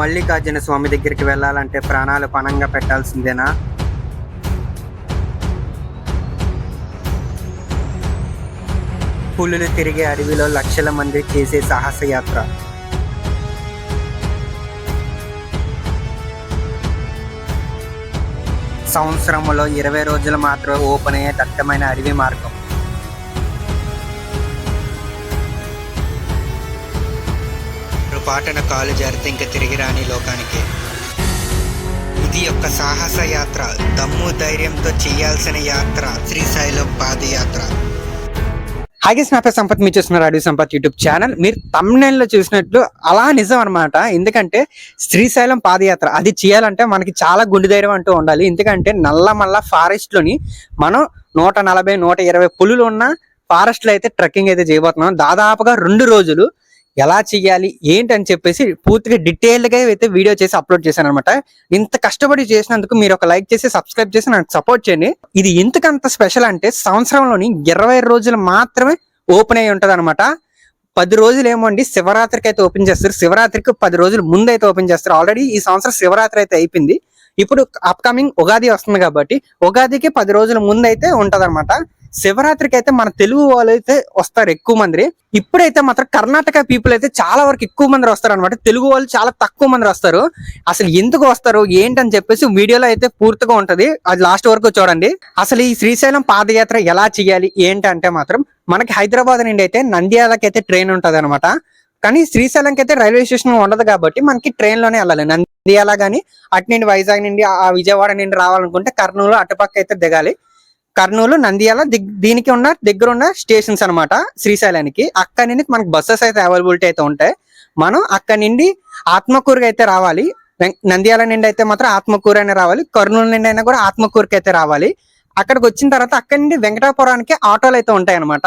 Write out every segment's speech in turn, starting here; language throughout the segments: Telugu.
మల్లికార్జున స్వామి దగ్గరికి వెళ్ళాలంటే ప్రాణాలు పణంగా పెట్టాల్సిందేనా? పులులు తిరిగే అడవిలో లక్షల మంది చేసే సాహసయాత్ర. సంవత్సరంలో ఇరవై రోజులు మాత్రమే ఓపెన్ అయ్యే దట్టమైన అడవి మార్గం. పాటన కాలు జారితే ఇంకా తిరిగి రాని లోకానికి. ఇది ఒక సాహస యాత్ర దమ్ము ధైర్యంతో చేయాల్సిన యాత్ర శ్రీశైలం పాదయాత్ర హాగే స్నాపే సంపత్ మీరు చూస్తున్నారు అడవి సంపత్ యూట్యూబ్ ఛానల్. మీరు తమిళనాడులో చూసినట్లు అలా నిజం అన్నమాట. ఎందుకంటే శ్రీశైలం పాదయాత్ర అది చేయాలంటే మనకి చాలా గుండె ధైర్యం అంటూ ఉండాలి. ఎందుకంటే నల్ల మల్ల ఫారెస్ట్లోని మనం నూట నలభై నూట ఇరవై పులులు ఉన్న ఫారెస్ట్లో అయితే ట్రెక్కింగ్ అయితే చేయబోతున్నాం. దాదాపుగా రెండు రోజులు ఎలా చేయాలి ఏంటి అని చెప్పేసి పూర్తిగా డీటెయిల్డ్గా అయితే వీడియో చేసి అప్లోడ్ చేశాను అనమాట ఇంత కష్టపడి చేసినందుకు మీరు ఒక లైక్ చేసి సబ్స్క్రైబ్ చేసి నాకు సపోర్ట్ చేయండి. ఇది ఎందుకంత స్పెషల్ అంటే సంవత్సరంలోని ఇరవై రోజులు మాత్రమే ఓపెన్ అయి ఉంటుంది అనమాట పది రోజులు ఏమో అండి శివరాత్రికి అయితే ఓపెన్ చేస్తారు. శివరాత్రికి పది రోజులు ముందు అయితే ఓపెన్ చేస్తారు. ఆల్రెడీ ఈ సంవత్సరం శివరాత్రి అయితే అయిపోయింది. ఇప్పుడు అప్కమింగ్ ఉగాది వస్తుంది కాబట్టి ఉగాదికి పది రోజుల ముందు అయితే ఉంటది శివరాత్రికి అయితే మన తెలుగు వాళ్ళు అయితే వస్తారు ఎక్కువ మంది. ఇప్పుడైతే మాత్రం కర్ణాటక పీపుల్ అయితే చాలా వరకు ఎక్కువ మంది వస్తారు అనమాట తెలుగు వాళ్ళు చాలా తక్కువ మంది వస్తారు. అసలు ఎందుకు వస్తారు? ఏంటని చెప్పేసి వీడియోలో అయితే పూర్తిగా ఉంటది. అది లాస్ట్ వరకు చూడండి. అసలు ఈ శ్రీశైలం పాదయాత్ర ఎలా చేయాలి? ఏంటంటే మాత్రం మనకి హైదరాబాద్ నుండి అయితే నంద్యాలకి అయితే ట్రైన్ ఉంటది అనమాట కానీ శ్రీశైలంకి అయితే రైల్వే స్టేషన్ ఉండదు కాబట్టి మనకి ట్రైన్లోనే వెళ్ళాలి. నంద్యాల గానీ అటు నుండి వైజాగ్ నుండి ఆ విజయవాడ నుండి రావాలనుకుంటే కర్నూలు అటుపక్క అయితే దిగాలి. కర్నూలు నంద్యాల దీనికి ఉన్న దగ్గర ఉన్న స్టేషన్స్ అన్నమాట శ్రీశైలానికి. అక్కడి నుండి మనకి బస్సెస్ అయితే అవైలబిలిటీ అయితే ఉంటాయి. మనం అక్కడి నుండి ఆత్మకూరుకి అయితే రావాలి. నంద్యాల నుండి అయితే మాత్రం ఆత్మకూరు అయినా రావాలి. కర్నూలు నుండి అయినా కూడా ఆత్మకూరుకి అయితే రావాలి. అక్కడికి వచ్చిన తర్వాత అక్కడి నుండి వెంకటాపురానికి ఆటోలు అయితే ఉంటాయి అనమాట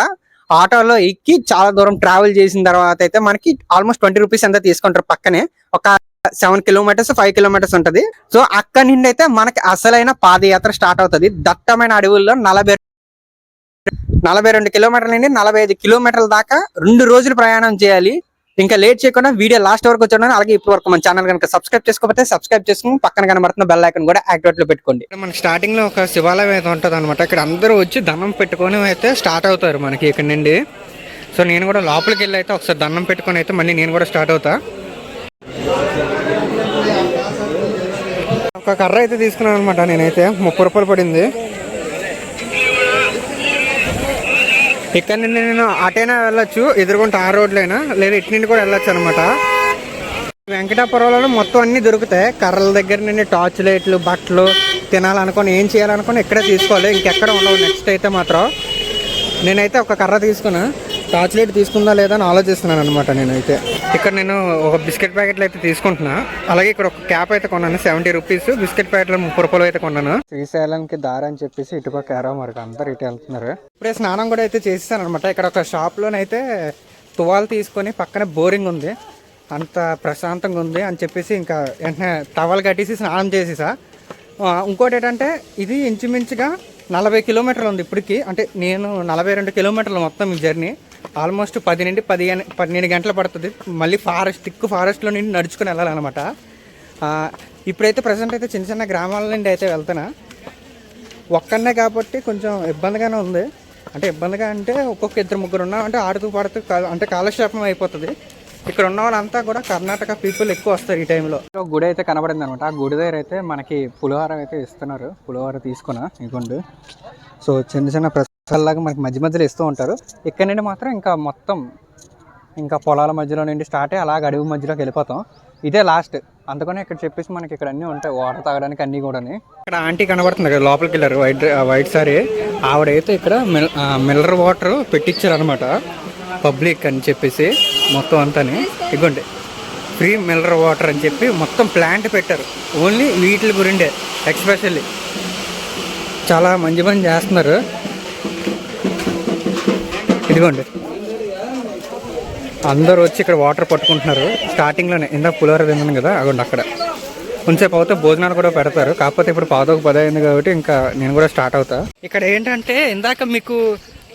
ఆటోలో ఎక్కి చాలా దూరం ట్రావెల్ చేసిన తర్వాత అయితే మనకి ఆల్మోస్ట్ ట్వంటీ రూపీస్ ఎంత తీసుకుంటారు పక్కనే. ఒక సెవెన్ కిలోమీటర్స్ ఫైవ్ కిలోమీటర్స్ ఉంటది. సో అక్కడ నుండి అయితే మనకి అసలైన పాదయాత్ర స్టార్ట్ అవుతుంది. దట్టమైన అడవుల్లో నలభై నలభై రెండు కిలోమీటర్ల నుండి నలభై ఐదు కిలోమీటర్ల దాకా రెండు రోజులు ప్రయాణం చేయాలి. ఇంకా లేట్ చేయకుండా వీడియో లాస్ట్ వరకు చూడండి. అలాగే ఇప్పుడు వరకు మన ఛానల్ కనుక సబ్స్క్రైబ్ చేసుకోకపోతే సబ్స్క్రైబ్ చేసుకుని పక్కన కనబడుతున్న బెల్ ఐకన్ కూడా యాక్టివేట్లో పెట్టుకోండి. మన స్టార్టింగ్లో ఒక శివాలయం అయితే ఉంటుంది అనమాట ఇక్కడ అందరూ వచ్చి దండం పెట్టుకొని అయితే స్టార్ట్ అవుతారు మనకి ఇక్కడ నుండి. సో నేను కూడా లోపలికి వెళ్ళి అయితే ఒకసారి దండం పెట్టుకొని అయితే మళ్ళీ నేను కూడా స్టార్ట్ అవుతా. ఒక కర్ర అయితే తీసుకున్నాను అనమాట నేనైతే. ముప్పై రూపాయలు పడింది. ఇక్కడ నుండి నేను అటైనా వెళ్ళొచ్చు ఎదురుకుంటే ఆ రోడ్లైనా లేదా ఇటు నుండి కూడా వెళ్ళొచ్చు అనమాట వెంకటాపురంలో మొత్తం అన్ని దొరుకుతాయి. కర్రల దగ్గర నుండి టార్చ్ లైట్లు బట్టలు తినాలనుకుని ఏం చేయాలనుకుని ఇక్కడే తీసుకోవాలి. ఇంకెక్కడ ఉండవు నెక్స్ట్ అయితే మాత్రం. నేనైతే ఒక కర్ర తీసుకున్నా. టార్చ్ లైట్ తీసుకుందా లేదా అని ఆలోచిస్తున్నాను అనమాట నేనైతే. ఇక్కడ నేను ఒక బిస్కెట్ ప్యాకెట్లు అయితే తీసుకుంటున్నా. అలాగే ఇక్కడ ఒక క్యాప్ అయితే కొన్నాను సెవెంటీ రూపీస్. బిస్కెట్ ప్యాకెట్లు ముప్పై రూపాయలు అయితే కొన్నాను. శ్రీశైలంకి దారి అని చెప్పేసి ఇటుపక్క ఏరో మరి అందరు ఇటు వెళ్తున్నారు. ఇప్పుడే స్నానం కూడా అయితే చేసేసాను అనమాట ఇక్కడ ఒక షాప్లోనైతే తువాలు తీసుకొని పక్కనే బోరింగ్ ఉంది. అంత ప్రశాంతంగా ఉంది అని చెప్పేసి ఇంకా వెంటనే టవల్ కట్టేసి స్నానం చేసేసా. ఇంకోటి ఏంటంటే ఇది ఇంచుమించుగా నలభై కిలోమీటర్లు ఉంది ఇప్పటికి. అంటే నేను నలభై రెండు కిలోమీటర్లు మొత్తం ఈ జర్నీ. ఆల్మోస్ట్ పది నుండి పదిహేను పన్నెండు గంటలు పడుతుంది. మళ్ళీ ఫారెస్ట్ థిక్ ఫారెస్ట్లో నుండి నడుచుకుని వెళ్ళాలన్నమాట. ఇప్పుడైతే ప్రజెంట్ అయితే చిన్న చిన్న గ్రామాల నుండి అయితే వెళ్తున్నా. ఒక్కనే కాబట్టి కొంచెం ఇబ్బందిగానే ఉంది. అంటే ఇబ్బందిగా అంటే ఒక్కొక్క ఇద్దరు ముగ్గురు ఉన్నాం అంటే ఆడుతూ పాడుతూ అంటే కాలక్షేపం అయిపోతుంది. ఇక్కడ ఉన్న వాళ్ళంతా కూడా కర్ణాటక పీపుల్ ఎక్కువ వస్తారు ఈ టైంలో గుడి అయితే కనబడింది అనమాట. ఆ గుడి దగ్గర అయితే మనకి పులిహోర అయితే ఇస్తున్నారు. పులిహోర తీసుకున్నా ఇదిగోండి సో చిన్న చిన్న ప్రసాదాలాగా మనకి మధ్య మధ్యలో ఇస్తూ ఉంటారు. ఇక్కడ నుండి మాత్రం ఇంకా మొత్తం ఇంకా పొలాల మధ్యలో నుండి స్టార్ట్ అయ్యి అలాగ అడవి మధ్యలోకి వెళ్ళిపోతాం. ఇదే లాస్ట్ అందుకనే ఇక్కడ చెప్పేసి మనకి ఇక్కడ అన్నీ ఉంటాయి. వాటర్ తాగడానికి అన్నీ కూడా ఇక్కడ ఆంటీ కనబడుతుంది కదా లోపలికి వెళ్ళారు. White white sorry. ఆవిడైతే ఇక్కడ మిల్ మిల్లర్ వాటర్ పెట్టించారు అనమాట పబ్లిక్ అని చెప్పేసి మొత్తం అంతాని ఇగోండి. ఫ్రీ మినరల్ వాటర్ అని చెప్పి మొత్తం ప్లాంట్ పెట్టారు. ఓన్లీ వీటి గురిండే ఎక్స్పెషల్లీ. చాలా మంచి పని చేస్తున్నారు. ఇదిగోండి. అందరూ వచ్చి ఇక్కడ వాటర్ పట్టుకుంటున్నారు. స్టార్టింగ్లోనే ఇందాక పులిహోర తిన్నాను కదా అగోండి అక్కడ. కొంచెంసేపు అవుతే భోజనాలు కూడా పెడతారు. కాకపోతే ఇప్పుడు పాదోకు పదైంది కాబట్టి ఇంకా నేను కూడా స్టార్ట్ అవుతా. ఇక్కడ ఏంటంటే ఇందాక మీకు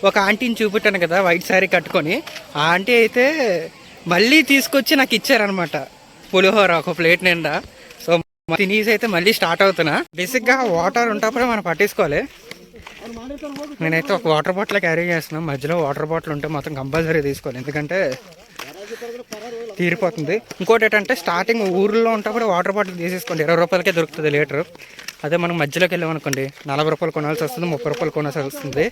ఒక ఆంటీని చూపెట్టాను కదా వైట్ శారీ కట్టుకొని. ఆ ఆంటీ అయితే మళ్ళీ తీసుకొచ్చి నాకు ఇచ్చారనమాట పులిహోర ఒక ప్లేట్ నిండా. సో తినేసి అయితే మళ్ళీ స్టార్ట్ అవుతున్నా. బేసిక్గా వాటర్ ఉంటప్పుడే మనం పట్టించుకోవాలి నేనైతే ఒక వాటర్ బాటిల్ క్యారీ చేస్తున్నాను మధ్యలో వాటర్ బాటిల్ ఉంటే మొత్తం కంపల్సరీ తీసుకోవాలి. ఎందుకంటే తీరిపోతుంది. ఇంకోటి ఏంటంటే స్టార్టింగ్ ఊర్లో ఉంటప్పుడు వాటర్ బాటిల్ తీసేసుకోండి. ఇరవై రూపాయలకే దొరుకుతుంది లీటర్. అదే మనం మధ్యలోకి వెళ్ళామనుకోండి నలభై రూపాయలు కొనాల్సి వస్తుంది ముప్పై రూపాయలు కొనాల్సి వస్తుంది.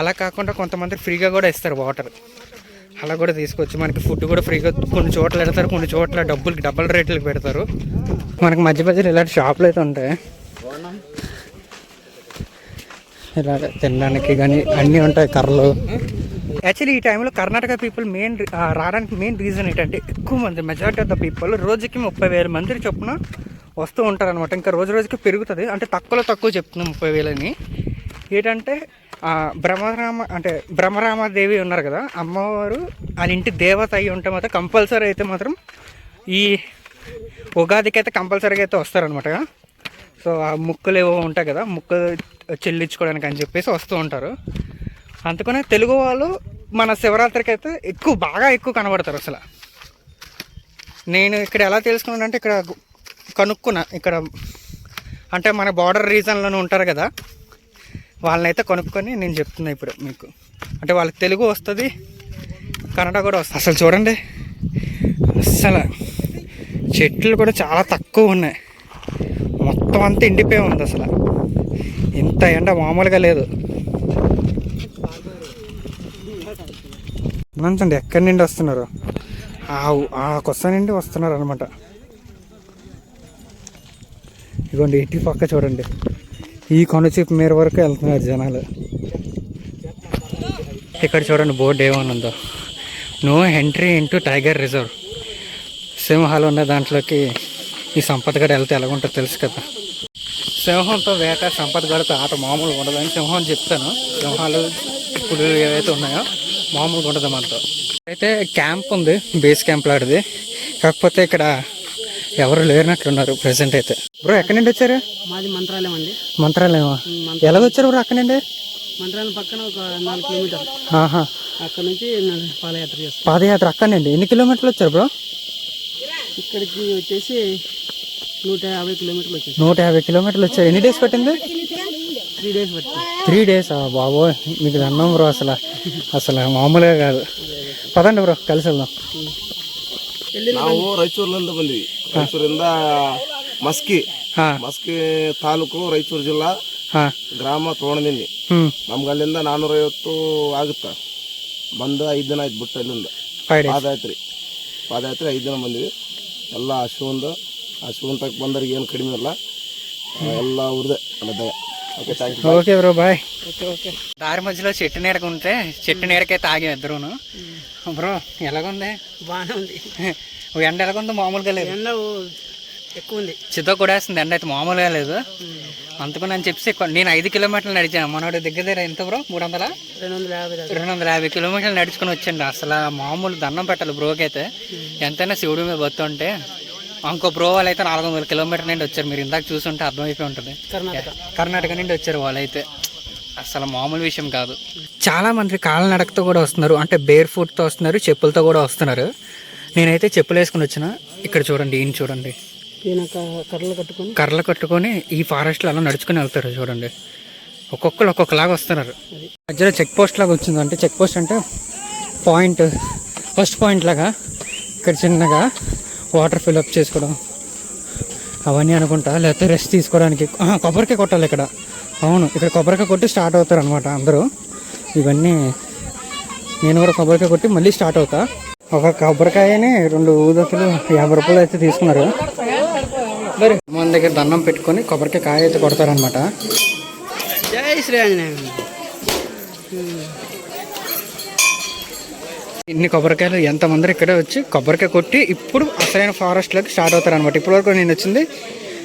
అలా కాకుండా కొంతమంది ఫ్రీగా కూడా ఇస్తారు వాటర్ అలా కూడా తీసుకోవచ్చు. మనకి ఫుడ్ కూడా ఫ్రీగా కొన్ని చోట్ల పెడతారు కొన్ని చోట్ల డబ్బులు డబల్ రేట్లకు పెడతారు. మనకి మధ్య మధ్యలో ఇలాంటి షాపులు అయితే ఉంటాయి. ఇలాగ తినడానికి కానీ అన్నీ ఉంటాయి కర్రలు. యాక్చువల్లీ ఈ టైంలో కర్ణాటక పీపుల్ మెయిన్ రావడానికి మెయిన్ రీజన్ ఏంటంటే ఎక్కువ మంది మెజారిటీ ఆఫ్ ద పీపుల్ రోజుకి ముప్పై వేల మంది చొప్పున వస్తూ ఉంటారు అనమాట ఇంకా రోజు రోజుకి పెరుగుతుంది. అంటే తక్కువలో తక్కువ చెప్తున్నాం ముప్పై వేలని. ఏంటంటే బ్రహ్మరామ అంటే బ్రహ్మరామదేవి ఉన్నారు కదా అమ్మవారు వాళ్ళ ఇంటి దేవత అయి ఉంటే మాత్రం కంపల్సరీ అయితే మాత్రం ఈ ఉగాదికి అయితే కంపల్సరీగా అయితే వస్తారనమాట సో ఆ ముక్కలు ఏవో ఉంటాయి కదా ముక్కు చెల్లించుకోవడానికి అని చెప్పేసి వస్తూ ఉంటారు. అందుకనే తెలుగు వాళ్ళు మన శివరాత్రికి అయితే ఎక్కువ బాగా ఎక్కువ కనబడతారు అసలు. నేను ఇక్కడ ఎలా తెలుసుకున్నానంటే ఇక్కడ కనుక్కున్నా. ఇక్కడ అంటే మన బార్డర్ రీజన్లోనే ఉంటారు కదా వాళ్ళనైతే కొనుక్కొని నేను చెప్తున్నా ఇప్పుడు మీకు. అంటే వాళ్ళకి తెలుగు వస్తుంది కన్నడ కూడా వస్తుంది. అసలు చూడండి అసలు చెట్లు కూడా చాలా తక్కువ ఉన్నాయి. మొత్తం అంతా ఎండిపోయి ఉంది అసలు. ఇంత ఎండ మామూలుగా లేదు. మంచండి ఎక్కడి నుండి వస్తున్నారు? ఆ ఆ కొత్త నుండి వస్తున్నారు అనమాట ఇదిగోండి ఇటు పక్క చూడండి. ఈ కొండచీపు మీరు వరకు వెళ్తున్నారు జనాలు. ఇక్కడ చూడండి బోర్డు ఏమని ఉందో no entry into tiger reserve. సింహాలు ఉన్న దాంట్లోకి ఈ సంపద గడ వెళ్తే ఎలాగుంటుందో తెలుసు కదా. సింహంతో వేట సంపద గడితో ఆట మామూలుగా ఉండదని సింహం చెప్తాను. సింహాలు ఇప్పుడు ఏవైతే ఉన్నాయో మామూలుగా ఉండదు మనతో. అయితే క్యాంప్ ఉంది బేస్ క్యాంప్ లాంటిది. కాకపోతే ఇక్కడ ఎవరు లేనట్లున్నారు ప్రెసెంట్ అయితే. బ్రో ఎక్కడి నుండి వచ్చారు? మాది మంత్రాలయం అండి. మంత్రాలయం. ఎలా వచ్చారు బ్రో అక్కడి నుండి? మంత్రాలయం పక్కన ఒక నాలుగు కిలోమీటర్లు. ఆహా. అక్కడ నుంచి పాదయాత్ర చేస్తాం పాదయాత్ర అక్కడి నుండి. ఎన్ని కిలోమీటర్లు వచ్చారు బ్రో? ఇక్కడికి వచ్చేసి నూట యాభై కిలోమీటర్లు వచ్చేసి నూట యాభై కిలోమీటర్లు వచ్చారు ఎన్ని డేస్ పట్టింది త్రీ డేస్ పట్టింది త్రీ డేస్ బాబోయ్ మీకు దండం బ్రో అసలు అసలు మామూలుగా కాదు పదండి బ్రో కలిసి వెళ్దాం ನಾವು ರಾಯಚೂರಿನಿಂದ ಬಂದ್ವಿ ರಾಯಚೂರಿಂದ ಮಸ್ಕಿ ಹಾ ಮಸ್ಕಿ ತಾಲೂಕು ರಾಯಚೂರು ಜಿಲ್ಲಾ ಹಾ ಗ್ರಾಮ ತೋಣದಿನಿ ಹ್ಮ್ ನಮ್ಗೆ ಅಲ್ಲಿಂದ ನಾನ್ನೂರೈವತ್ತು ಆಗುತ್ತ ಬಂದು ಐದು ದಿನ ಆಯ್ತು ಬಿಟ್ಟು ಅಲ್ಲಿಂದ ಫೈವ್ ಡೇಸ್ ಪಾದಯಾತ್ರೆ ಪಾದಯಾತ್ರೆ ಐದು ದಿನ ಬಂದ್ವಿ ಎಲ್ಲ ಹಸುವಂದು ಹಸುವಂತ ಬಂದವ್ರಿಗೆ ಏನು ಕಡಿಮೆ ಇಲ್ಲ ಎಲ್ಲ ಅವ್ರದ್ದೇ ಅಲ್ಲ ದಯ okay thank you okay bro bye okay okay దారి మధ్యలో చెట్టు నీడకు ఉంటే చెట్టు నీడకే తాగాం ఇద్దరును బ్రో ఎలాగుంది బాగానే ఉంది ఓ ఎండ ఎలాగుందో మామూలుగా లేదు ఎండ ఎక్కువ ఉంది చిత్త కొడేస్తుంది ఎండ అయితే మామూలుగా లేదు అందుకని అని చెప్పి కొ- నేను ఐదు కిలోమీటర్లు నడిచాను మనోడి దగ్గర దగ్గర ఎంత బ్రో మూడు వందల రెండు వందల యాభై దాకా రెండు వందల యాభై కిలోమీటర్లు నడుచుకుని వచ్చండి అసలు మామూలు దండం పెట్టాలి బ్రోకి అయితే ఎంతైనా శివుడి మీద బతుంటే ఇంకో బ్రో వాళ్ళు అయితే నాలుగు వందల కిలోమీటర్ నుండి వచ్చారు. మీరు ఇందాక చూసుంటే అర్థమైపోయి ఉంటుంది. కర్ణాటక. కర్ణాటక నుండి వచ్చారు వాళ్ళైతే. అసలు మామూలు విషయం కాదు. చాలా మంది కాళ్ళనడకతో కూడా వస్తున్నారు. అంటే బేర్ ఫుట్తో వస్తున్నారు చెప్పులతో కూడా వస్తున్నారు. నేనైతే చెప్పులు వేసుకుని వచ్చిన. ఇక్కడ చూడండి ఈయన చూడండి. కర్రలు కట్టుకొని. కర్రలు కట్టుకొని ఈ ఫారెస్ట్లో అలా నడుచుకుని వెళ్తారు చూడండి. ఒక్కొక్కరు ఒక్కొక్కలాగా వస్తున్నారు. మధ్యలో చెక్ పోస్ట్ లాగా వచ్చింది. అంటే చెక్ పోస్ట్ అంటే పాయింట్ ఫస్ట్ పాయింట్ లాగా. ఇక్కడ చిన్నగా. వాటర్ ఫిల్అప్ చేసుకోవడం. అవన్నీ అనుకుంటా లేకపోతే రెస్ట్ తీసుకోవడానికి. కొబ్బరికాయ కొట్టాలి ఇక్కడ. అవును ఇక్కడ కొబ్బరికాయ కొట్టి స్టార్ట్ అవుతారు అనమాట అందరూ. ఇవన్నీ నేను కూడా కొబ్బరికాయ కొట్టి మళ్ళీ స్టార్ట్ అవుతా. ఒక కొబ్బరికాయని రెండు ఊదతులు యాభై రూపాయలు అయితే తీసుకున్నారు. మరి మన దగ్గర దండం పెట్టుకొని కొబ్బరికాయ కాయ అయితే కొడతారనమాట జై శ్రీ ఆంజనేయ. ఇన్ని కొబ్బరికాయలు ఎంతమంది ఇక్కడే వచ్చి కొబ్బరికాయ కొట్టి ఇప్పుడు అసలైన ఫారెస్ట్లోకి స్టార్ట్ అవుతారు అనమాట ఇప్పటివరకు నేను వచ్చింది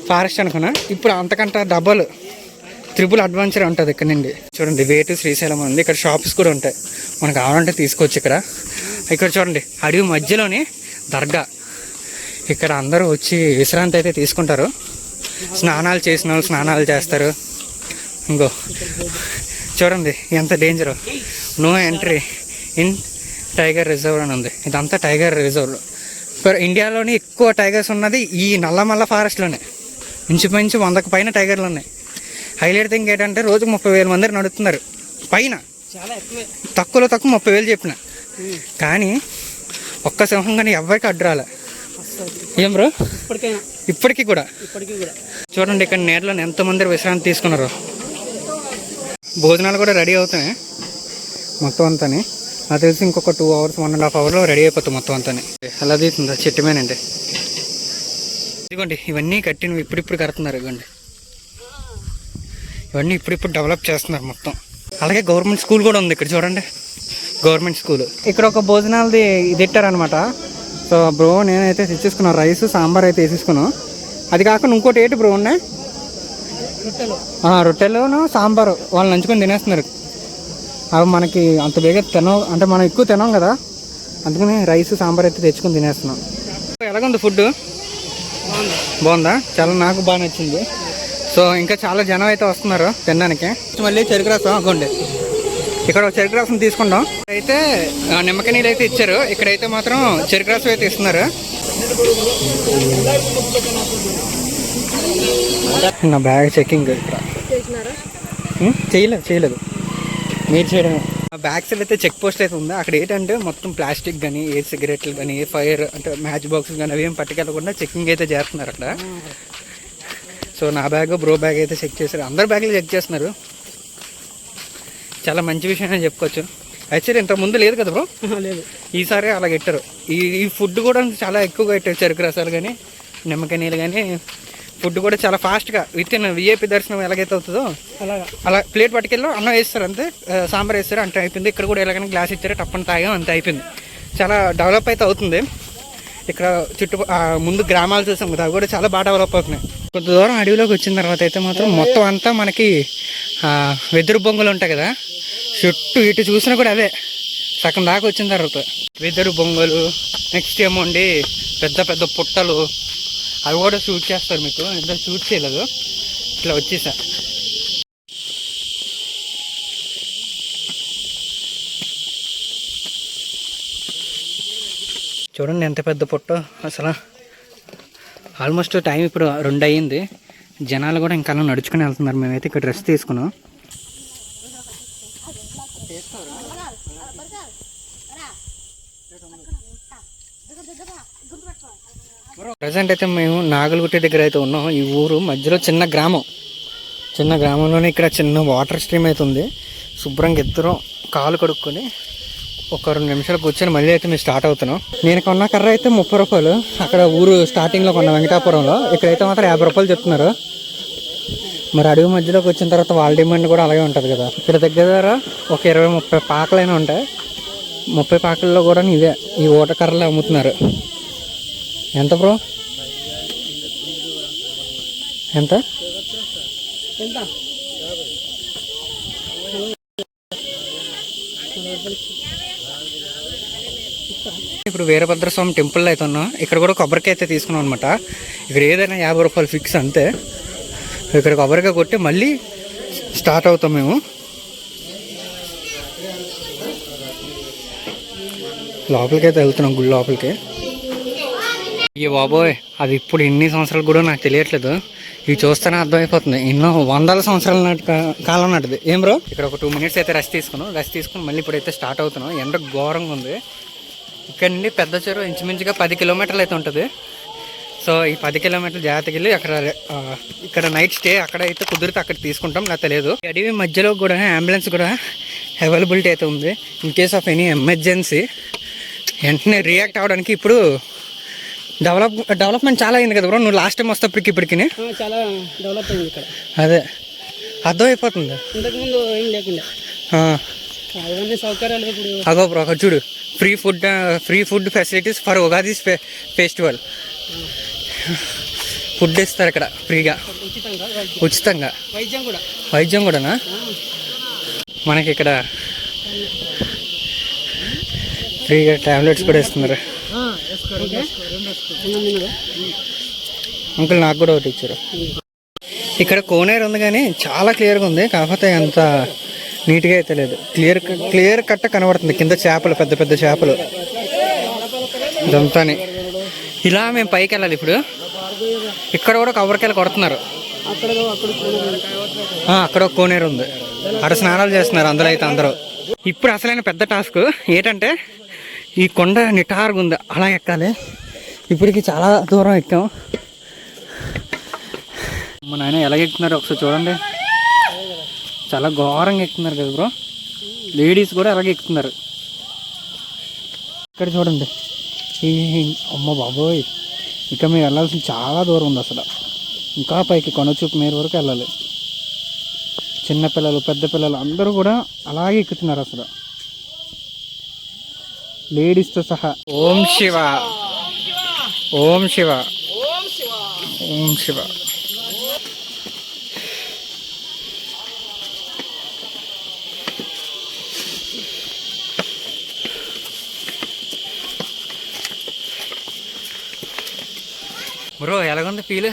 ఫారెస్ట్ అనుకున్నా. ఇప్పుడు అంతకంటే డబల్ త్రిపుల్ అడ్వెంచర్ ఉంటుంది ఇక్కడ నుండి. చూడండి వేటు శ్రీశైలం ఉంది. ఇక్కడ షాప్స్ కూడా ఉంటాయి. మనకు కావాలంటే తీసుకోవచ్చు ఇక్కడ. ఇక్కడ చూడండి అడవి మధ్యలోనే దర్గా. ఇక్కడ అందరూ వచ్చి విశ్రాంతి అయితే తీసుకుంటారు. స్నానాలు చేసిన వాళ్ళు స్నానాలు చేస్తారు. ఇంకో. చూడండి ఎంత danger no entry in tiger reserve అని ఉంది. ఇదంతా టైగర్ రిజర్వ్. పర్ ఇండియాలోని ఎక్కువ టైగర్స్ ఉన్నది ఈ నల్లమల్ల ఫారెస్ట్లోనే. ఇంచుమించు వందకు పైన టైగర్లు ఉన్నాయి హైలైట్ థింగ్ ఏంటంటే రోజుకు ముప్పై వేల మంది నడుస్తున్నారు పైన. చాలా ఎక్కువే. తక్కువలో తక్కువ ముప్పై వేలు చెప్పిన. కానీ ఒక్క సింహం కానీ ఎవరికి అడ్డు రాలే. ఏం బ్రో? ఇప్పటికైనా. ఇప్పటికీ కూడా. ఇప్పటికీ కూడా. చూడండి ఇక్కడ నీడలో ఎంతమంది విశ్రాంతి తీసుకున్నారు. భోజనాలు కూడా రెడీ అవుతాయి మొత్తం అంతాని నాకు తెలిసి ఇంకొక two hours one and half అవర్లో రెడీ అయిపోతుంది మొత్తం అంతాని. ఎలా తీస్తుందా చెట్టు మీనండి ఇదిగోండి ఇవన్నీ కట్టినవి ఇప్పుడిప్పుడు కడుతున్నారు ఇదిగోండి. ఇవన్నీ ఇప్పుడిప్పుడు డెవలప్ చేస్తున్నారు మొత్తం. అలాగే గవర్నమెంట్ స్కూల్ కూడా ఉంది ఇక్కడ చూడండి. గవర్నమెంట్ స్కూల్ ఇక్కడ ఒక భోజనాలది ఇది ఇట్టారనమాట సో బ్రో నేనైతే తెచ్చేసుకున్నాను రైస్ సాంబార్ అయితే వేసేసుకున్నాను అది కాకుండా ఇంకోటి ఏంటి బ్రో ఉన్నాయి? రొట్టెలును సాంబారు. వాళ్ళు నంచుకొని తినేస్తున్నారు. అవి మనకి అంత బేగా తినం అంటే మనం ఎక్కువ తినాం కదా. అందుకని రైస్ సాంబార్ అయితే తెచ్చుకొని తినేస్తున్నాం. ఎలాగుంది ఫుడ్? బాగుంది? చాలా నాకు బాగా నచ్చింది. సో ఇంకా చాలా జనం అయితే వస్తున్నారు తినడానికి. మళ్ళీ చెరుకు రసం అవ్వండి ఇక్కడ చెరుకు రసం తీసుకుంటాం అయితే నిమ్మకాయ నీళ్ళు అయితే ఇచ్చారు. ఇక్కడైతే మాత్రం చెరుకు రసం అయితే ఇస్తున్నారు. నా బ్యాగ్ చెకింగ్ ఇక్కడ? చేయలేదు చేయలేదు. మీరు చేయడం బ్యాక్ సైడ్ అయితే చెక్ పోస్ట్ అయితే ఉంది? అక్కడ ఏంటంటే మొత్తం ప్లాస్టిక్ కానీ ఏ సిగరెట్లు కానీ ఏ ఫైర్ అంటే మ్యాచ్ బాక్స్ కానీ అవి ఏం పట్టుకెళ్ళకుండా చెకింగ్ అయితే చేస్తున్నారు అక్కడ. సో నా బ్యాగ్ బ్రో బ్యాగ్ అయితే చెక్ చేశారు. అందరు బ్యాగ్లు చెక్ చేస్తున్నారు. చాలా మంచి విషయం అని చెప్పుకోవచ్చు యాక్చువల్లీ ఇంత ముందు లేదు కదా బ్రో లేదు. ఈసారి అలా పెట్టారు ఈ ఈ ఫుడ్ కూడా చాలా ఎక్కువగా పెట్టారు చెరుకు రసాలు కానీ నిమ్మకాయ నీళ్ళు కానీ ఫుడ్ కూడా చాలా ఫాస్ట్గా విత్ ఇన్ విఐపి దర్శనం ఎలాగైతే అవుతుందో అలాగా. అలా ప్లేట్ పట్టుకెళ్ళి అన్నం వేస్తారు అంతే. సాంబార్ వేస్తారు అంటే అయిపోయింది. ఇక్కడ కూడా ఎలాగైనా గ్లాస్ ఇచ్చారు టప్పని తాగాం అంతే అయిపోయింది. చాలా డెవలప్ అయితే అవుతుంది. ఇక్కడ చుట్టూ ముందు గ్రామాలు చూసాం కదా అవి కూడా చాలా బాగా డెవలప్ అవుతున్నాయి. కొంత దూరం అడవిలోకి వచ్చిన తర్వాత అయితే మాత్రం మొత్తం అంతా మనకి వెదురు బొంగులు ఉంటాయి కదా. చుట్టూ ఇటు చూసినా కూడా అదే సగం దాకా వచ్చిన తర్వాత వెదురు బొంగలు నెక్స్ట్ ఏమోండి పెద్ద పెద్ద పుట్టలు అవి కూడా షూట్ చేస్తారు మీకు. ఎంత షూట్ చేయలేదు. ఇట్లా వచ్చేసా. చూడండి ఎంత పెద్ద పొట్ట అసలు. ఆల్మోస్ట్ టైం ఇప్పుడు రెండు అయ్యింది జనాలు కూడా ఇంకా అలా నడుచుకుని వెళ్తున్నారు. మేమైతే ఇక్కడ డ్రెస్ తీసుకున్నాం. ప్రజెంట్ అయితే మేము నాగలగుట్టి దగ్గర అయితే ఉన్నాం. ఈ ఊరు మధ్యలో చిన్న గ్రామం. చిన్న గ్రామంలోనే ఇక్కడ చిన్న వాటర్ స్ట్రీమ్ అయితే ఉంది. శుభ్రంగా ఇద్దరం కాలు కడుక్కొని ఒక రెండు నిమిషాలు కూర్చొని మళ్ళీ అయితే మేము స్టార్ట్ అవుతున్నాం. నేను కొన్న కర్ర అయితే ముప్పై రూపాయలు. అక్కడ ఊరు స్టార్టింగ్లో కొన్న వెంకటాపురంలో. ఇక్కడైతే మాత్రం యాభై రూపాయలు చెప్తున్నారు. మరి అడవి మధ్యలోకి వచ్చిన తర్వాత వాళ్ళ డిమాండ్ కూడా అలాగే ఉంటుంది కదా. ఇక్కడ దగ్గర దగ్గర ఒక ఇరవై ముప్పై పాకలైనా ఉంటాయి. ముప్పై పాకల్లో కూడా ఇవే ఈ ఓట కర్రలు అమ్ముతున్నారు. ఎంత బ్రో? ఎంత? ఇప్పుడు వీరభద్రస్వామి టెంపుల్లో టెంపుల్ అయితే ఉన్నాం. ఇక్కడ కూడా కొబ్బరికాయ అయితే తీసుకున్నాం అనమాట ఇక్కడ ఏదైనా యాభై రూపాయలు ఫిక్స్ అంతే. ఇక్కడ కొబ్బరికాయ కొట్టి మళ్ళీ స్టార్ట్ అవుతాం మేము. లోపలికి అయితే వెళ్తున్నాం గుడి లోపలికి. అయ్యో బాబోయ్ అది ఇప్పుడు ఎన్ని సంవత్సరాలు కూడా నాకు తెలియట్లేదు. ఇవి చూస్తేనే అర్థమైపోతుంది. ఎన్నో వందల సంవత్సరాల నాటి కాలం నాటిది. ఏం బ్రో? ఇక్కడ ఒక టూ మినిట్స్ అయితే రెస్ట్ తీసుకున్నాం. రెస్ట్ తీసుకుని మళ్ళీ ఇప్పుడైతే స్టార్ట్ అవుతున్నాం. ఎండ ఘోరంగా ఉంది. ఇక్కడ నుండి పెద్ద చెరువు ఇంచుమించుగా పది కిలోమీటర్లు అయితే ఉంటుంది. సో ఈ పది కిలోమీటర్లు జాగ్రత్తకి వెళ్ళి అక్కడ ఇక్కడ నైట్ స్టే అక్కడ అయితే కుదిరితే అక్కడ తీసుకుంటాం. లేకపోతే లేదు అడవి మధ్యలో కూడా అంబులెన్స్ కూడా అవైలబిలిటీ అయితే ఉంది. In case of any emergency వెంటనే రియాక్ట్ అవ్వడానికి ఇప్పుడు డెవలప్ డెవలప్మెంట్ చాలా అయింది కదా బ్రో. నువ్వు లాస్ట్ టైం వస్తప్పటికి ఇప్పటికి చాలా డెవలప్ అయింది ఇక్కడ. అదే. అర్థమైపోతుంది? ఇంతకుముందు ఏం లేకుండా. అవన్నీ సౌకర్యాలు ఇప్పుడు అగో బ్రో అక్కడ చూడు. Free food free food facilities for Ugadi festival food ఇస్తారు ఇక్కడ ఫ్రీగా. ఉచితంగా వైద్యం. కూడా. వైద్యం కూడానా? మనకి ఇక్కడ ఫ్రీగా టాబ్లెట్స్ కూడా ఇస్తున్నారు? అంకుల్ నాకు కూడా ఒకటి ఇచ్చారు. ఇక్కడ కోనేరు ఉంది కానీ చాలా క్లియర్గా ఉంది కాకపోతే అంత నీట్గా అయితే లేదు. క్లియర్ క్లియర్ కట్ట కనబడుతుంది కింద చేపలు పెద్ద పెద్ద చేపలు. ఇదంతాని. ఇలా మేము పైకి వెళ్ళాలి ఇప్పుడు. ఇక్కడ కూడా కొబ్బరికాయలు కొడుతున్నారు. అక్కడ అక్కడ ఆ, అక్కడ ఒక కోనేరు ఉంది. అక్కడ స్నానాలు చేస్తున్నారు అందులో అయితే అందరూ. ఇప్పుడు అసలైన పెద్ద టాస్క్ ఏంటంటే ఈ కొండ నిటారుగా ఉంది. అలా ఎక్కాలి. ఇప్పటికి చాలా దూరం ఎక్కాం. మన ఆయన ఎలా ఎక్కుతున్నారు ఒకసారి చూడండి. చాలా ఘోరంగా ఎక్కుతున్నారు కదా బ్రో. లేడీస్ కూడా అలాగే ఎక్కుతున్నారు ఇక్కడ చూడండి. ఈ అమ్మ బాబోయ్. ఇంకా మేము వెళ్ళాల్సిన చాలా దూరం ఉంది అసలు. ఇంకా పైకి కొనచూపు మేర వరకు వెళ్ళాలి. చిన్నపిల్లలు పెద్ద పిల్లలు అందరూ కూడా అలాగే ఎక్కుతున్నారు అసలు. లేడీస్తో సహా. ఓం శివ. ఓం శివ. ఓం శివ. బ్రో ఎలాగుంది ఫీల్?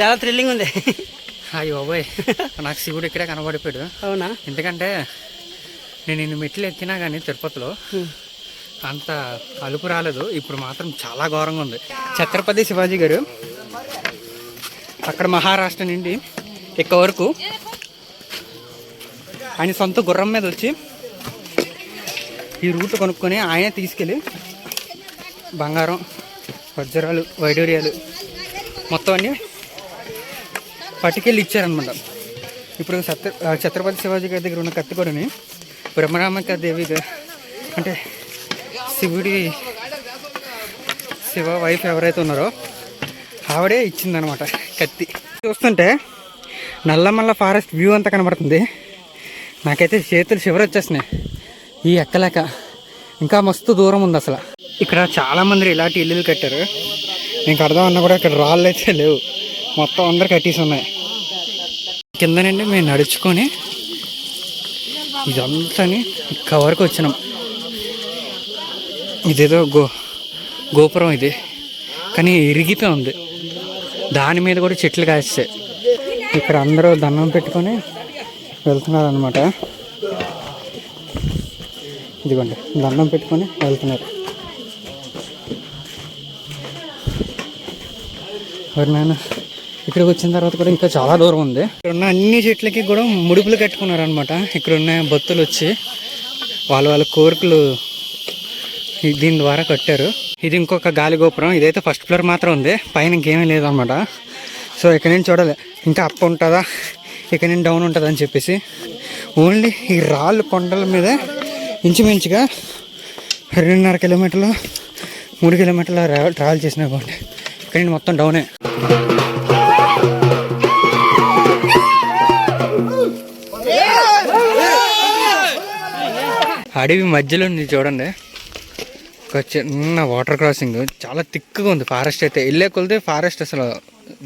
చాలా థ్రిల్లింగ్ ఉంది. అయ్యో బాబోయ్. నాకు శివుడు ఇక్కడే కనబడిపోయాడు. అవునా? ఎందుకంటే నేను ఇన్ని మెట్లు ఎక్కినా కానీ తిరుపతిలో అంత కలుపు రాలేదు. ఇప్పుడు మాత్రం చాలా ఘోరంగా ఉంది. ఛత్రపతి శివాజీ గారు అక్కడ మహారాష్ట్ర నుండి ఇక్కడ వరకు ఆయన సొంత గుర్రం మీద వచ్చి ఈ రూట్ కొనుక్కొని ఆయనే తీసుకెళ్ళి బంగారం వజ్రాలు వైడూర్యాలు మొత్తం అన్నీ పట్టుకెళ్ళి ఇచ్చారనమాట ఇప్పుడు సత్య ఛత్రపతి శివాజీ గారి దగ్గర ఉన్న కత్తి కూడాని బ్రహ్మరామక దేవి అంటే శివుడి శివ వైఫ్ ఎవరైతే ఉన్నారో ఆవిడే ఇచ్చిందనమాట కత్తి. చూస్తుంటే నల్లమల్ల ఫారెస్ట్ వ్యూ అంతా కనబడుతుంది. నాకైతే చేతులు చివరి వచ్చేసినాయి. ఈ ఎక్కలేక ఇంకా మస్తు దూరం ఉంది అసలు. ఇక్కడ చాలామంది ఇలాంటి ఇల్లులు కట్టారు. నేను కడదామన్నా కూడా ఇక్కడ రాళ్ళు అయితే లేవు. మొత్తం అందరు కట్టేసి ఉన్నాయి. కిందనండి మేము నడుచుకొని ఇదంతా కవర్కి వచ్చినాం. ఇదేదో గో గోపురం ఇది. కానీ ఇరిగిపోయి ఉంది. దాని మీద కూడా చెట్లు కాస్తాయి ఇక్కడ అందరూ దండం పెట్టుకొని వెళ్తున్నారు అనమాట ఇదిగోండి దండం పెట్టుకొని వెళ్తున్నారు. మరి నాన్న ఇక్కడికి వచ్చిన తర్వాత కూడా ఇంకా చాలా దూరం ఉంది. ఇక్కడ ఉన్న అన్ని చెట్లకి కూడా ముడుపులు కట్టుకున్నారు అనమాట ఇక్కడ ఉన్న భక్తులు వచ్చి వాళ్ళ వాళ్ళ కోరికలు దీని ద్వారా కట్టారు. ఇది ఇంకొక గాలి గోపురం. ఇదైతే ఫస్ట్ ఫ్లోర్ మాత్రం ఉంది. పైన ఇంకేమీ లేదన్నమాట. సో ఇక్కడ నేను చూడాలి. ఇంకా అప్ ఉంటుందా? ఇక్కడ నుంచి డౌన్ ఉంటుందా అని చెప్పేసి. ఓన్లీ ఈ రాళ్ళు కొండల మీద ఇంచుమించుగా రెండున్నర కిలోమీటర్లు మూడు కిలోమీటర్లు ట్రావెల్ చేసినా బాగుంది ఇక్కడ నేను మొత్తం డౌనే అడవి మధ్యలో ఉంది చూడండి. ఒక చిన్న వాటర్ క్రాసింగ్. చాలా తిక్కుగా ఉంది ఫారెస్ట్ అయితే. వెళ్ళే కొలితే ఫారెస్ట్ అసలు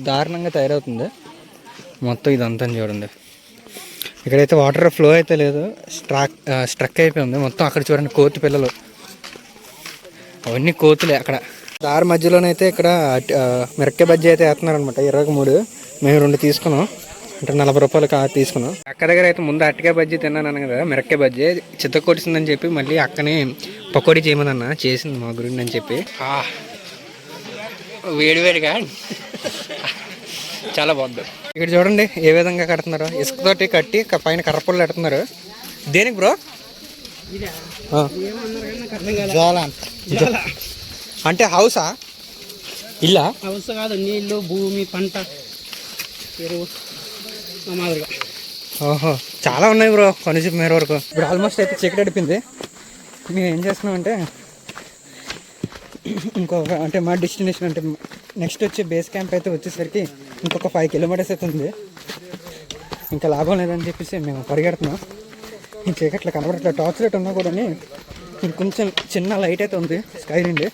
దారుణంగా తయారవుతుంది. మొత్తం ఇదంతా చూడండి. ఇక్కడైతే వాటర్ ఫ్లో అయితే లేదు. స్ట్రాక్ స్ట్రక్ అయిపోయింది మొత్తం అక్కడ చూడండి కోతి పిల్లలు. అవన్నీ కోతులే అక్కడ. దారి మధ్యలోనైతే ఇక్కడ అట్- మిరక్కాయ బజ్జీ అయితే వేస్తున్నారు అనమాట ఇరవై మూడు. మేము రెండు తీసుకున్నాం. అంటే నలభై రూపాయలకి ఆ తీసుకున్నాం. అక్క దగ్గర అయితే ముందు అట్టకాయ బజ్జీ తిన్నాను కదా మిరక్కాయ బజ్జీ. చిత్త కొట్టిందని చెప్పి మళ్ళీ అక్కనే పకోడీ చేయమని చేసింది మా గురించి అని చెప్పి. వేడివేడిగా చాలా బాగుంది. ఇక్కడ చూడండి ఏ విధంగా కడుతున్నారు. ఇసుకతోటి కట్టి పైన కర్రపుల్లు పెడుతున్నారు దేనికి బ్రో. అంటే హౌసా? ఇల్లా? అవసరం కాదు నీళ్ళు భూమి పంట ఎరువు. మాదిరిగా. ఓహో చాలా ఉన్నాయి బ్రో కొనిసి మేర వరకు. ఇప్పుడు ఆల్మోస్ట్ అయితే చీకటి అడిపింది. మేము ఏం చేస్తున్నాం అంటే ఇంకొక అంటే మా డెస్టినేషన్ అంటే నెక్స్ట్ వచ్చే బేస్ క్యాంప్ అయితే వచ్చేసరికి ఇంకొక ఫైవ్ కిలోమీటర్స్ అయితే ఉంది. ఇంకా లాభం లేదని చెప్పేసి మేము పరిగెడుతున్నాం. ఈ చీకట్లో కనబడట్లేదు. టార్చ్ లైట్ ఉన్నా కూడా కొంచెం చిన్న లైట్ అయితే ఉంది స్కై నుండి.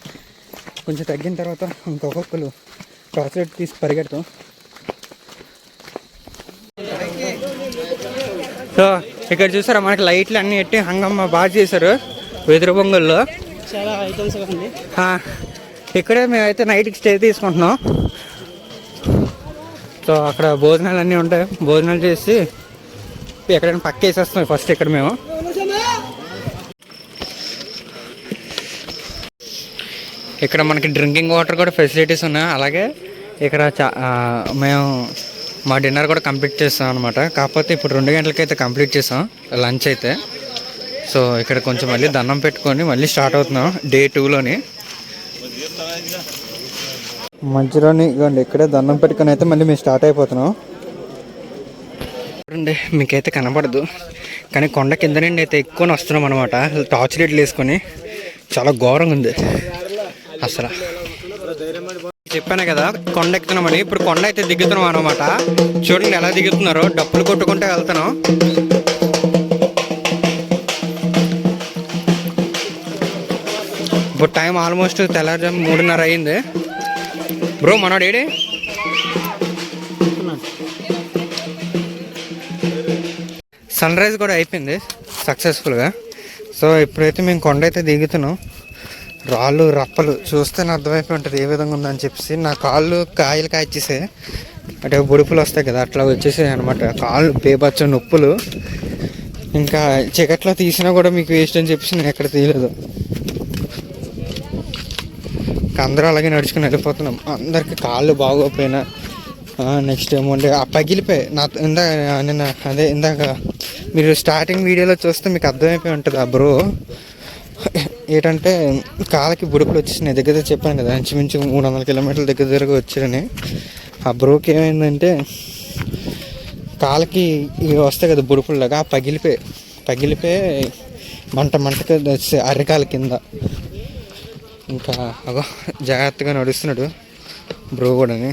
కొంచెం తగ్గిన తర్వాత ఇంకొకళ్ళు టార్చ్ లైట్ తీసి పరిగెడతాం. సో ఇక్కడ చూసారా మనకి లైట్లు అన్నీ ఎట్టి హంగమ్మ బాగా చేశారు వెదురు బొంగుల్లో. చాలా ఐటమ్స్గా ఉంది. ఇక్కడే మేమైతే నైట్కి స్టే తీసుకుంటున్నాం. సో అక్కడ భోజనాలు అన్నీ ఉంటాయి. భోజనాలు చేసి ఎక్కడైనా పక్క వేసేస్తాం ఫస్ట్ ఇక్కడ మేము. ఇక్కడ మనకి డ్రింకింగ్ వాటర్ కూడా ఫెసిలిటీస్ ఉన్నాయి. అలాగే ఇక్కడ చా మేము మా డిన్నర్ కూడా కంప్లీట్ చేస్తాం అనమాట కాకపోతే ఇప్పుడు రెండు గంటలకి అయితే కంప్లీట్ చేసాం లంచ్ అయితే. సో ఇక్కడ కొంచెం మళ్ళీ దండం పెట్టుకొని మళ్ళీ స్టార్ట్ అవుతున్నాం డే టూలోని. మంచిలోని ఇవ్వండి ఇక్కడే దండం పెట్టుకొని అయితే మళ్ళీ మేము స్టార్ట్ అయిపోతున్నాం. చూడండి మీకైతే కనబడదు కానీ కొండ కింద నుండి అయితే ఎక్కువ వస్తున్నాం అనమాట టార్చ్ లైట్లు వేసుకొని. చాలా ఘోరంగా ఉంది. అసలు. చెప్పాను కదా కొండ ఎక్కుతున్నామని ఇప్పుడు కొండ అయితే దిగుతున్నాం అనమాట చూడండి ఎలా దిగుతున్నారో. డప్పులు కొట్టుకుంటే వెళ్తున్నాం ఇప్పుడు టైం ఆల్మోస్ట్ తెల్లారుజాము మూడున్నర అయింది. బ్రో మనోడు ఏడి? సన్ రైజ్ కూడా అయిపోయింది సక్సెస్ఫుల్గా. సో ఇప్పుడైతే మేము కొండ అయితే దిగుతున్నాం. రాళ్ళు రప్పలు చూస్తేనే అర్థమైపోయి ఉంటుంది ఏ విధంగా ఉందని చెప్పేసి. నా కాళ్ళు కాయలు కాయచ్చేసే అంటే బుడుపులు వస్తాయి కదా అట్లా వచ్చేసాయి అనమాట కాళ్ళు పేపచ్చ నొప్పులు. ఇంకా చీకట్లో తీసినా కూడా మీకు వేస్ట్ అని చెప్పేసి నేను ఎక్కడ తీయలేదు. అందరూ అలాగే నడుచుకుని వెళ్ళిపోతున్నాం. అందరికి కాళ్ళు బాగోపోయినా. నెక్స్ట్ ఏమంటే ఆ పగిలిపోయి నా ఇందాక నిన్న అదే ఇందాక మీరు స్టార్టింగ్ వీడియోలో చూస్తే మీకు అర్థమైపోయి ఉంటుంది ఆ బ్రో ఏంటంటే కాళ్ళకి బుడుపులు వచ్చేసినాయి దగ్గర చెప్పాను కదా ఇంచుమించు మూడు వందల కిలోమీటర్ల దగ్గర దగ్గర వచ్చారని. ఆ బ్రోకి ఏమైందంటే కాళ్ళకి ఇవి వస్తాయి కదా బుడుపుల్లాగా ఆ పగిలిపోయి పగిలిపోయి మంట మంటకి వచ్చే అరికాల కింద. ఇంకా అగో జాగ్రత్తగా నడుస్తున్నాడు బ్రో కూడాని.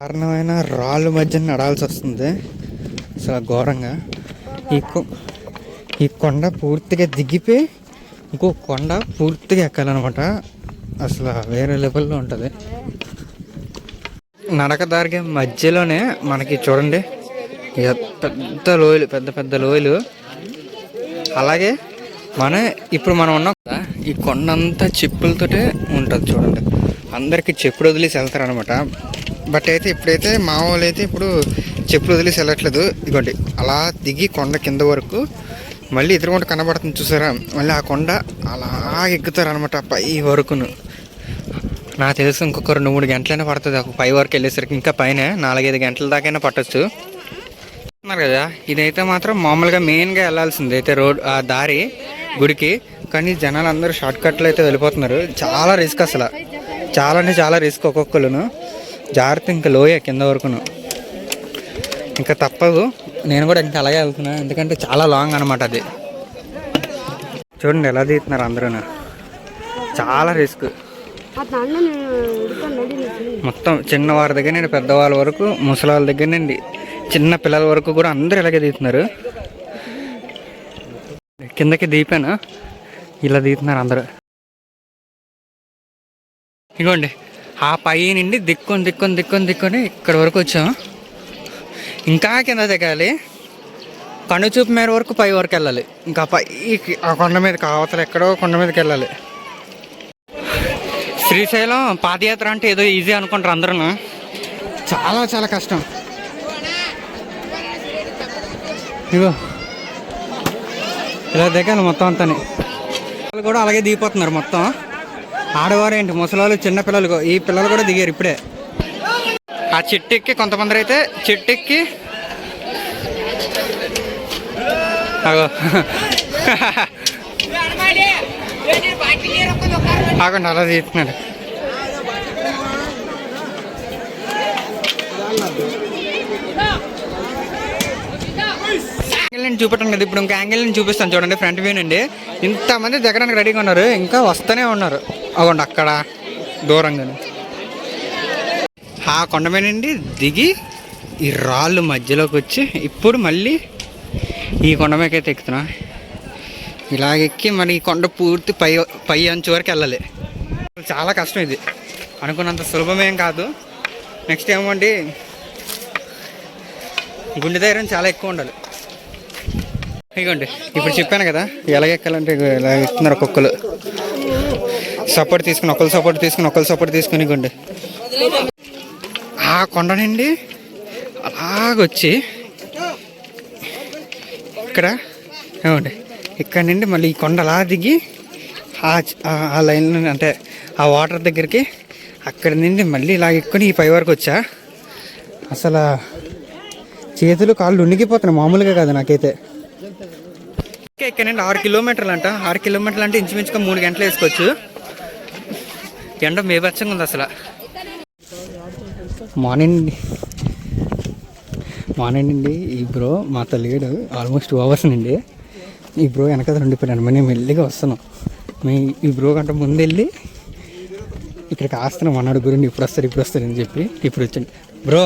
కారణమైన రాళ్ళు మధ్య నడాల్సి వస్తుంది. అసలు ఘోరంగా. ఈ కొ- ఈ కొండ పూర్తిగా దిగిపోయి ఇంకో కొండ పూర్తిగా ఎక్కాలన్నమాట. అసలు వేరే లెవెల్లో ఉంటుంది. నడకదారిగా మధ్యలోనే మనకి చూడండి. పెద్ద లోయలు పెద్ద పెద్ద లోయలు. అలాగే మన ఇప్పుడు మనం ఉన్నాం కదా ఈ కొండ అంతా చెప్పులతోటే ఉంటుంది చూడండి. అందరికి చెప్పులు వదిలేసి వెళ్తారనమాట బట్ అయితే ఇప్పుడైతే మా వాళ్ళు అయితే ఇప్పుడు చెప్పులు వదిలేసి వెళ్ళట్లేదు. ఇదిగోండి అలా దిగి కొండ కింద వరకు మళ్ళీ ఎదురుకుంట కనబడుతుంది చూసారా? మళ్ళీ ఆ కొండ అలా ఎక్కుతారనమాట పై వరకును. నాకు తెలుసు ఇంకొక రెండు మూడు గంటలైనా పడుతుంది. ఒక పై వరకు వెళ్ళేసరికి ఇంకా పైన నాలుగైదు గంటల దాకైనా పట్టొచ్చు. ఉన్నారు కదా ఇదైతే మాత్రం మామూలుగా మెయిన్గా వెళ్ళాల్సింది. అయితే రోడ్ ఆ దారి గుడికి. కానీ జనాలు అందరూ షార్ట్ కట్లు అయితే వెళ్ళిపోతున్నారు. చాలా రిస్క్ అసలు. చాలా అంటే చాలా రిస్క్ ఒక్కొక్కరును జాగ్రత్త ఇంకా లోయ కింద వరకును. ఇంకా తప్పదు నేను కూడా ఇంకా అలాగే వెళ్తున్నా. ఎందుకంటే చాలా లాంగ్ అనమాట అది. చూడండి ఎలా తీస్తున్నారు అందరూ చాలా రిస్క్ మొత్తం చిన్నవారి దగ్గర నుండి పెద్దవాళ్ళ వరకు ముసలాళ్ళ దగ్గర నుండి చిన్న పిల్లల వరకు కూడా అందరూ ఇలాగే తీస్తున్నారు. కిందకి దీపాను. ఇలా తీస్తున్నారు అందరూ. ఇగోండి ఆ పై నుండి దిక్కొని దిక్కొని దిక్కొని దిక్కొని ఇక్కడ వరకు వచ్చాం. ఇంకా కింద దిగాలి. కనుచూపు మేర వరకు పై వరకు వెళ్ళాలి. ఇంకా పై ఆ కొండ మీద కావతలు ఎక్కడో కొండ మీదకి వెళ్ళాలి. శ్రీశైలం పాదయాత్ర అంటే ఏదో ఈజీ అనుకుంటారు అందరూ చాలా చాలా కష్టం. ఇగో. ఇలా దిగాలి మొత్తం అంతా పిల్లలు కూడా అలాగే దిగిపోతున్నారు మొత్తం. ఆడవారు ఏంటి? ముసలాలు చిన్న పిల్లలు. ఈ పిల్లలు కూడా దిగారు ఇప్పుడే. ఆ చెట్టు ఎక్కి కొంతమంది అయితే చెట్టు ఎక్కి అగో. ఆగండి అలా తీస్తున్నాడు. యాంగిల్ నుంచి చూపెట్టాను కదా. ఇప్పుడు ఇంకా యాంగిల్ నుంచి చూపిస్తాను చూడండి ఫ్రంట్ వ్యూ నుండి. ఇంతమంది దగ్గరానికి రెడీగా ఉన్నారు. ఇంకా వస్తూనే ఉన్నారు. అవ్వండి అక్కడ దూరంగా ఆ కొండ మీద నుండి దిగి ఈ రాళ్ళు మధ్యలోకి వచ్చి ఇప్పుడు మళ్ళీ ఈ కొండ మీదకైతే ఎక్కుతున్నా. ఇలాగెక్కి మరి ఈ కొండ పూర్తి పై పై అంచు వరకు వెళ్ళాలి. చాలా కష్టం ఇది. అనుకున్నంత సులభమేం కాదు. నెక్స్ట్ ఏమండి గుండె ధైర్యం చాలా ఎక్కువ ఉండాలి. ఇదిగోండి ఇప్పుడు చెప్పాను కదా ఎలాగెక్కాలంటే ఎక్కాలంటే ఇలా ఎక్కుతున్నారు ఒక్కొక్కరు సపోర్ట్ తీసుకుని ఒకళ్ళు సపోర్ట్ తీసుకుని ఒకళ్ళు సపోర్ట్ తీసుకుని ఇగోండి. ఆ కొండనండి అలాగొచ్చి ఇక్కడ ఏమండి ఇక్కడ నుండి మళ్ళీ ఈ కొండ అలా దిగి ఆ లైన్ అంటే ఆ వాటర్ దగ్గరికి అక్కడ నుండి మళ్ళీ ఇలా ఎక్కుని ఈ పై వరకు వచ్చా. అసలు చేతులు కాళ్ళు ఉండిగిపోతున్నాయి మామూలుగా కాదు నాకైతే. ఇంకా ఇక్కడ నుండి ఆరు కిలోమీటర్లు అంట ఆరు కిలోమీటర్లు అంటే ఇంచుమించుగా మూడు గంటలు వేసుకోవచ్చు. ఎండ మేబచ్చంగా ఉంది అసలు. మార్నింగ్ మార్నింగ్ నుండి ఈ బ్రో మా తల్లిగాడు ఆల్మోస్ట్ టూ అవర్స్ నుండి ఈ బ్రో వెనక ఉండిపోయాను మేము మెల్లిగా వస్తున్నాం మేము ఈ బ్రో కంటే ముందు వెళ్ళి ఇక్కడికి ఆస్తున్నాం. అన్నాడు గురించి ఇప్పుడు వస్తారు ఇప్పుడు వస్తారు అని చెప్పి. ఇప్పుడు వచ్చాను. బ్రో.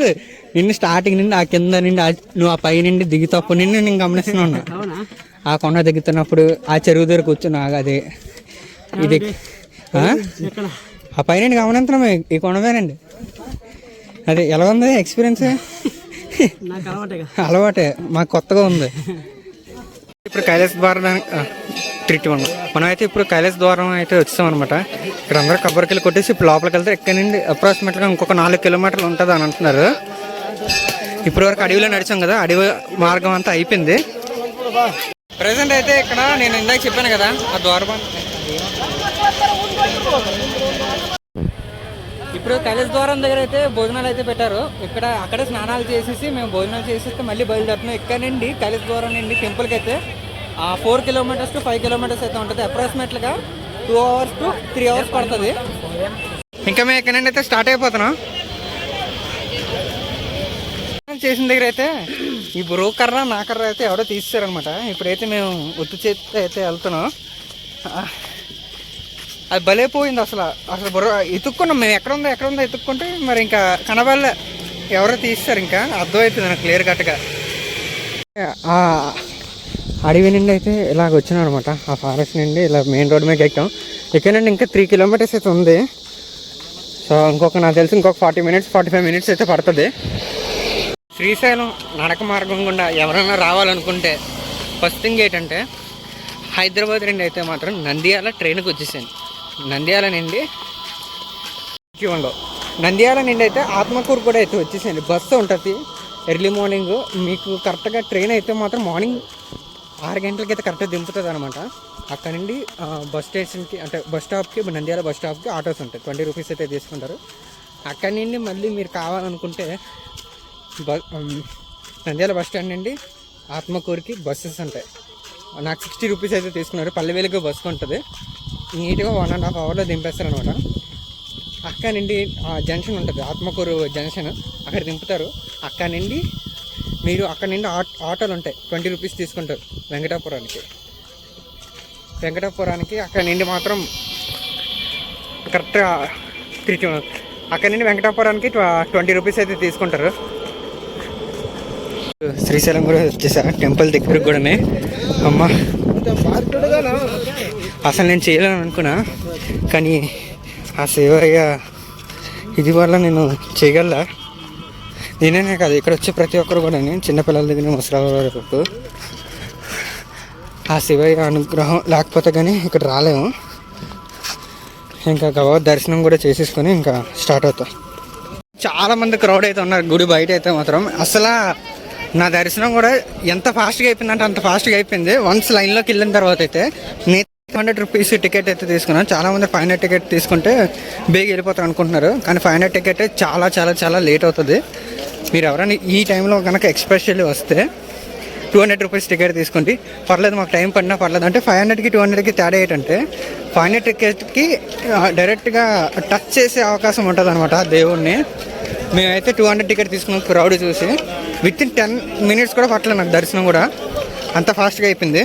కాదు నిన్ను స్టార్టింగ్ నుండి ఆ కింద నుండి ఆ- నువ్వు ఆ పై నుండి దిగుతప్పుడు నుండి నేను గమనిస్తూనే ఉన్నా. అవునా? ఆ కొండ దిగుతున్నప్పుడు ఆ చెరువు దగ్గర కూర్చున్నా అదే. ఇది ఆ? పైన గమనించడం ఈ కొండమేనండి అదే ఎలా ఉంది ఎక్స్పీరియన్స్ అలవాటే మాకు కొత్తగా ఉంది. ఇప్పుడు కైలాస్ ద్వారం ట్రీట్మెంట్ ఉన్నాం మనం అయితే ఇప్పుడు కైలాస ద్వారం అయితే వచ్చాం అనమాట ఇక్కడ అందరూ కొబ్బరికెళ్ళి కొట్టేసి ఇప్పుడు లోపలికి వెళ్తే ఇక్కడ నుండి అప్రాక్సిమేట్గా ఇంకొక నాలుగు కిలోమీటర్లు ఉంటుంది అని అంటున్నారు. ఇప్పుడు వరకు అడవిలో నడిచాం కదా అడవి మార్గం అంతా అయిపోయింది. ప్రజెంట్ అయితే ఇక్కడ నేను ఇందాక చెప్పాను కదా ఆ ద్వారం ఇప్పుడు కైలాస్ ద్వారం దగ్గర అయితే భోజనాలు అయితే పెట్టారు. ఇక్కడ అక్కడే స్నానాలు చేసేసి మేము భోజనాలు చేసేస్తే మళ్ళీ బయలుదేరుతున్నాం. ఇక్కడ నుండి కైలాస్ ద్వారం నుండి టెంపుల్కి అయితే four kilometres to five kilometres అయితే ఉంటుంది. అప్రాక్సిమేట్గా two hours to three hours పడుతుంది. ఇంకా మేము ఎక్కడ అయితే స్టార్ట్ అయిపోతున్నాం. చేసిన దగ్గర అయితే ఈ బ్రో కర్ర నా కర్ర అయితే ఎవడో తీసేసారనమాట ఇప్పుడైతే మేము ఒత్తు చేతితో అయితే వెళ్తున్నాం. అది భలే పోయింది అసలు. అసలు బుర్ర ఎత్తుక్కున్నాం మేము ఎక్కడ ఉందో ఎక్కడ ఉందో ఎత్తుక్కుంటే మరి ఇంకా కనబడలే. ఎవరో తీస్తారు ఇంకా. అర్థమవుతుంది నాకు క్లియర్ కట్గా అడవి నుండి అయితే ఇలాగ వచ్చినాం అనమాట ఆ ఫారెస్ట్ నుండి ఇలా మెయిన్ రోడ్ మీద ఎక్కాం. ఇక్కడ నుండి ఇంకా త్రీ కిలోమీటర్స్ అయితే ఉంది. సో ఇంకొక నాకు తెలిసి ఇంకొక forty minutes forty five minutes అయితే పడుతుంది. శ్రీశైలం నడక మార్గం గుండా ఎవరైనా రావాలనుకుంటే ఫస్ట్ థింగ్ ఏంటంటే హైదరాబాద్ నుండి అయితే మాత్రం నంద్యాల ట్రైన్కి వచ్చేసాను నంద్యాల నుండి క్యూన్లో నంద్యాల నుండి అయితే ఆత్మకూరు కూడా అయితే వచ్చేసాను బస్సు ఉంటుంది. ఎర్లీ మార్నింగ్ మీకు కరెక్ట్గా ట్రైన్ అయితే మాత్రం మార్నింగ్ ఆరు గంటలకి అయితే కరెక్ట్గా దింపుతుంది అనమాట అక్కడ నుండి బస్ స్టేషన్కి అంటే బస్ స్టాప్కి నంద్యాల బస్ స్టాప్కి ఆటోస్ ఉంటాయి. ట్వంటీ రూపీస్ అయితే తీసుకుంటారు. అక్కడి నుండి మళ్ళీ మీరు కావాలనుకుంటే బ నంద్యాల బస్ స్టాండ్ నుండి ఆత్మకూరుకి బస్సెస్ ఉంటాయి. నాకు సిక్స్టీ రూపీస్ అయితే తీసుకున్నారు. పల్లె బస్సు ఉంటుంది నీట్గా వన్ అండ్ హాఫ్ అవర్లో దింపేస్తారు అనమాట అక్కడ నుండి జంక్షన్ ఉంటుంది. ఆత్మకూరు జంక్షన్. అక్కడ దింపుతారు. అక్కడ నుండి మీరు అక్కడ నుండి ఆటోలు ఉంటాయి ట్వంటీ రూపీస్ తీసుకుంటారు వెంకటాపురానికి. వెంకటాపురానికి అక్కడ నుండి మాత్రం కరెక్ట్గా తిరిగి అక్కడ నుండి వెంకటాపురానికి ట్వంటీ రూపీస్ అయితే తీసుకుంటారు. శ్రీశైలం కూడా వచ్చేసా. టెంపుల్ దగ్గర కూడానే. అమ్మ. అసలు నేను చేయలేను అనుకున్నా. కానీ ఆ సేవయ్య ఇది వల్ల నేను చేయగల నేనే కాదు ఇక్కడ వచ్చే ప్రతి ఒక్కరు కూడా చిన్నపిల్లల దగ్గర ముసలి వరకు ఆ శివయ్య అనుగ్రహం లేకపోతే కానీ ఇక్కడ రాలేము. ఇంకా గవా దర్శనం కూడా చేసేసుకొని ఇంకా స్టార్ట్ అవుతాం. చాలామంది క్రౌడ్ అయితే ఉన్నారు గుడి బయట అయితే మాత్రం. అసలు నా దర్శనం కూడా ఎంత ఫాస్ట్గా అయిపోయిందంటే అంత ఫాస్ట్గా అయిపోయింది. వన్స్ లైన్లోకి వెళ్ళిన తర్వాత అయితే నేను హండ్రెడ్ రూపీస్ టికెట్ అయితే తీసుకున్నాను. చాలా మంది ఫైవ్ హండ్రెడ్ టికెట్ తీసుకుంటే బేగి వెళ్ళిపోతారు అనుకుంటున్నారు. కానీ ఫైవ్ హండ్రెడ్ టికెట్ చాలా చాలా చాలా లేట్ అవుతుంది. మీరు ఎవరైనా ఈ టైంలో కనుక ఎక్స్పెషల్లీ వస్తే టూ హండ్రెడ్ రూపీస్ టికెట్ తీసుకుంటే పర్లేదు మాకు టైం పడినా పర్లేదు. అంటే ఫైవ్ హండ్రెడ్కి టూ హండ్రెడ్కి తేడా ఏంటంటే ఫైవ్ హండ్రెడ్ టికెట్కి డైరెక్ట్గా టచ్ చేసే అవకాశం ఉంటుంది అనమాట దేవుణ్ణి. మేమైతే టూ హండ్రెడ్ టికెట్ తీసుకున్నాం క్రౌడ్ చూసి విత్ ఇన్ టెన్ మినిట్స్ కూడా పట్టలేదు నాకు దర్శనం కూడా. అంత ఫాస్ట్గా అయిపోయింది.